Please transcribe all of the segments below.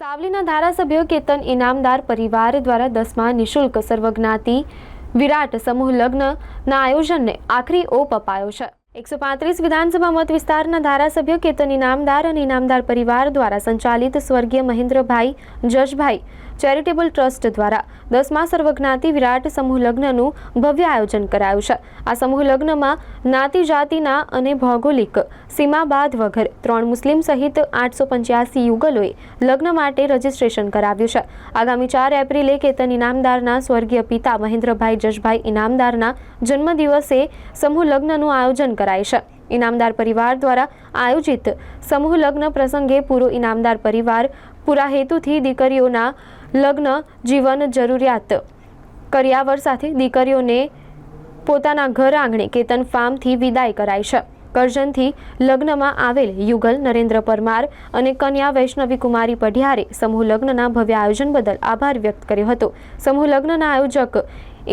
સાવલીના ધારાસભ્ય કેતન ઇનામદાર પરિવાર દ્વારા દસમા નિશુલ્ક સર્વજ્ઞાતિ વિરાટ સમૂહ લગ્નના આયોજનને આખરી ઓપ અપાયો છે. એકસો પાંત્રીસ વિધાનસભા મત વિસ્તારના ધારાસભ્ય કેતન ઇનામદાર અને ઇનામદાર પરિવાર દ્વારા સંચાલિત સ્વર્ગીય મહેન્દ્રભાઈ જશભાઈ ચેરિટેબલ ટ્રસ્ટ દ્વારા દસમા સર્વજ્ઞાતિ વિરાટ સમૂહ લગ્નનું ભવ્ય આયોજન કરાયું છે. આ સમૂહ લગ્નમાં જ્ઞાતિ જાતિના અને ભૌગોલિક સીમા બાદ વગર ત્રણ મુસ્લિમ સહિત આઠસો પંચ્યાસી યુગલોએ લગ્ન માટે રજીસ્ટ્રેશન કરાવ્યું છે. આગામી ચાર એપ્રિલે કેતન ઇનામદારના સ્વર્ગીય પિતા મહેન્દ્રભાઈ જશભાઈ ઇનામદારના જન્મદિવસે સમૂહ લગ્નનું આયોજન કરાય છે. ઇનામદાર પરિવાર દ્વારા આયોજિત સમૂહ લગ્ન પ્રસંગે પૂરો ઇનામદાર પરિવાર પૂરા હેતુથી દીકરીઓના લગ્ન, જીવન જરૂરિયાત કર્યાવર સાથે દીકરીઓને પોતાના ઘર આંગણે કેતન ફાર્મથી વિદાય કરાય છે. કરજણથી લગ્નમાં આવેલ યુગલ નરેન્દ્ર પરમાર અને કન્યા વૈષ્ણવી કુમારી પઢિયારે સમૂહ લગ્નના ભવ્ય આયોજન બદલ આભાર વ્યક્ત કર્યો હતો. સમૂહ લગ્નના આયોજક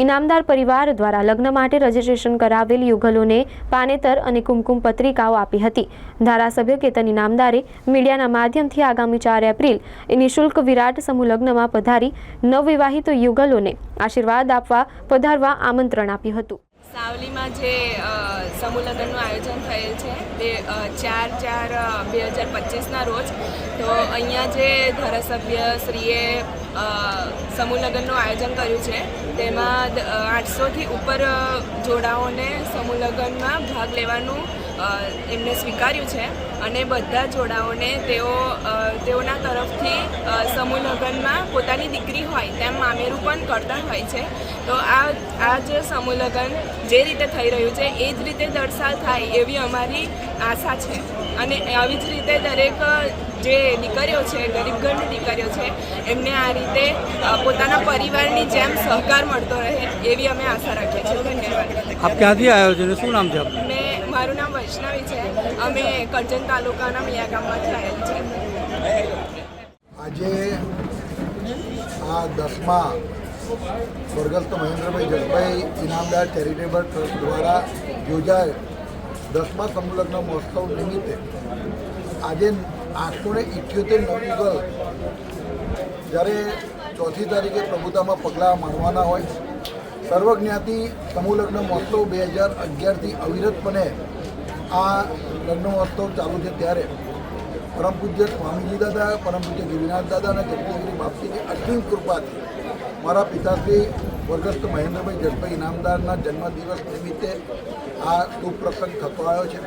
ઇનામદાર પરિવાર દ્વારા લગ્ન માટે રજીસ્ટ્રેશન કરાવેલ યુગલોને પાનેતર અને કુમકુમ પત્રિકાઓ આપી હતી. ધારાસભ્ય કેતન ઇનામદારે મીડિયાના માધ્યમથી આગામી ચાર એપ્રિલ નિઃશુલ્ક વિરાટ સમૂહ લગ્નમાં પધારી નવવિવાહિત યુગલોને આશીર્વાદ આપવા, પધારવા આમંત્રણ આપ્યું હતું. સાવલીમાં જે સમૂહ આયોજન થયેલ છે તે ચાર ચાર બે હજાર પચીસના રોજ, તો અહીંયા જે ધારાસભ્ય શ્રીએ સમૂહ આયોજન કર્યું છે, તેમાં આઠસોથી ઉપર જોડાઓને સમૂહ ભાગ લેવાનું એમને સ્વીકાર્યું છે અને બધા જોડાઓને તેઓ તેઓના તરફથી સમૂહ લગ્નમાં પોતાની દીકરી હોય તેમ મામેરું પણ કરતા હોય છે. તો આ આ જે સમૂહ લગ્ન જે રીતે થઈ રહ્યું છે એ જ રીતે દર થાય એવી અમારી આશા છે. અને આવી જ રીતે દરેક જે દીકરીઓ છે ગરીબ ઘરની દીકરીઓ છે એમને આ રીતે પોતાના પરિવારની જેમ સહકાર મળતો રહે એવી અમે આશા રાખીએ છીએ. ધન્યવાદ. આપ ક્યાંથી આવ્યો છો? શું નામ છે આપનું? મારું નામ વૈષ્ણવી છે. અમે કરજણ તાલુકાના મિયા ગામમાંથી આવેલ છે આજે આ દસમા સ્વર્ગસ્થ મહેન્દ્રભાઈ જસભાઈ ઇનામદાર ચેરિટેબલ ટ્રસ્ટ દ્વારા યોજાયેલ દસમા સંલગ્ન મહોત્સવ નિમિત્તે આજે આઠસો ને ઇઠ્યોતેર નવયુગલ જ્યારે ચોથી તારીખે પ્રભુતામાં પગલાં માણવાના હોય સર્વજ્ઞાતિ સમૂહ લગ્ન મહોત્સવ બે હજાર અગિયારથી અવિરતપણે આ લગ્ન મહોત્સવ ચાલુ છે ત્યારે. પરમ પૂજ્ય સ્વામીજી દાદા, પરમ પૂજ્ય ગિરિનાથ દાદા અને જગદીશ્વરી બાપજીની અસીમ કૃપાથી. મારા પિતાશ્રી સ્વર્ગસ્થ મહેન્દ્રભાઈ જસભાઈ ઇનામદારના જન્મદિવસ નિમિત્તે આ શુભ પ્રસંગ થતો આવ્યો છે.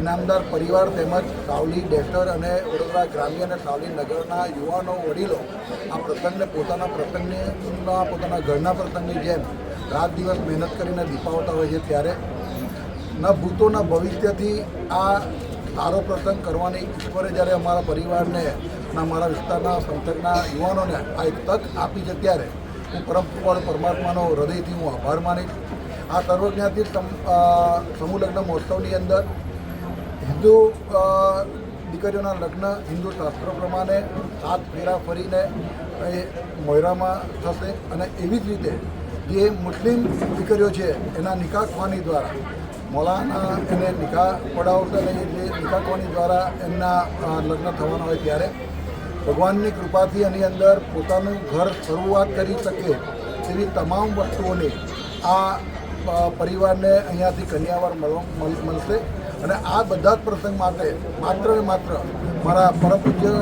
ઇનામદાર પરિવાર તેમજ સાવલી ડેટર અને વડોદરા ગ્રામ્ય અને સાવલી નગરના યુવાનો વડીલો આ પ્રસંગને પોતાના પ્રસંગને પોતાના ઘરના પ્રસંગની જેમ રાત દિવસ મહેનત કરીને દીપાવતા હોય છે. ત્યારે ન ભૂતો ન ભવિષ્યથી આ સારો પ્રસંગ કરવાની ઈશ્વરે જ્યારે અમારા પરિવારને અમારા વિસ્તારના સંતકના યુવાનોને આ એક તક આપી છે ત્યારે હું પરમ પરમાત્માનો હૃદયથી હું આભાર માનીશ. આ સર્વજ્ઞાતિ સમૂહ લગ્ન મહોત્સવની અંદર હિન્દુ દીકરીઓના લગ્ન હિન્દુ શાસ્ત્રો પ્રમાણે સાત ફેરા ફરીને એ મોયરામાં થશે અને એવી જ રીતે જે મુસ્લિમ દીકરીઓ છે એના નિકાસ ખવાની દ્વારા મોલાના એને નિકાહ પડાવતા અને એ જે નિકાહ દ્વારા એમના લગ્ન થવાના હોય ત્યારે ભગવાનની કૃપાથી એની અંદર પોતાનું ઘર શરૂઆત કરી શકે તેવી તમામ વસ્તુઓને આ પરિવારને અહીંયાથી કન્યાવાર મળશે. અને આ બધા જ પ્રસંગ માટે માત્ર માત્ર મારા પરમ પૂજ્ય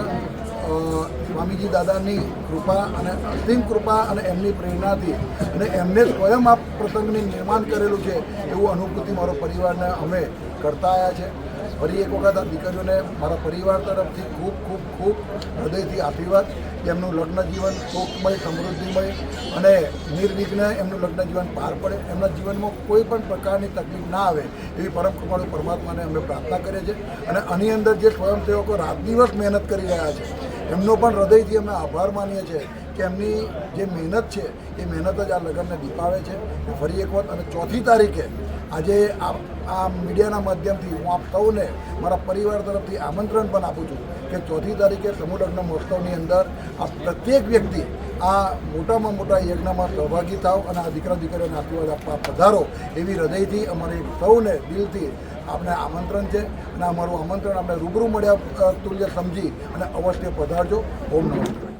સ્વામીજી દાદાની કૃપા અને અસીમ કૃપા અને એમની પ્રેરણાથી અને એમને સ્વયં આ પ્રસંગની નિર્માણ કરેલું છે એવું અનુભૂતિ મારો પરિવારને અમે કરતા આવ્યા છે. ફરી એક વખત આ દીકરીઓને મારા પરિવાર તરફથી ખૂબ ખૂબ ખૂબ હૃદયથી આશીર્વાદ, એમનું લગ્ન જીવન સુખમય સમૃદ્ધિમય અને નિર્વિઘ્ન એમનું લગ્ન જીવન પાર પડે. એમના જીવનમાં કોઈ પણ પ્રકારની તકલીફ ના આવે એવી પરમ કૃપાળુ પરમાત્માને અમે પ્રાર્થના કરીએ છીએ. અને આની અંદર જે સ્વયંસેવકો રાત દિવસ મહેનત કરી રહ્યા છે એમનો પણ હૃદયથી અમે આભાર માનીએ છીએ. કે એમની જે મહેનત છે, એ મહેનત જ આ લગ્નને દીપાવે છે. ફરી એક વખત અને ચોથી તારીખે આજે આ આ મીડિયાના માધ્યમથી હું આપ સૌને મારા પરિવાર તરફથી આમંત્રણ પણ આપું છું કે ચોથી તારીખે સમૂહ મહોત્સવની અંદર આ પ્રત્યેક વ્યક્તિ આ મોટામાં મોટા યજ્ઞમાં સહભાગી થાવ અને આ દીકરા દીકરીઓને આશીર્વાદ આપવા પધારો એવી હૃદયથી અમારે સૌને દિલથી આપણે આમંત્રણ છે. અને અમારું આમંત્રણ આપણે રૂબરૂ મળ્યા તુલ્ય સમજી અને અવશ્ય પધારજો. ઓમ નમઃ. શિવાય.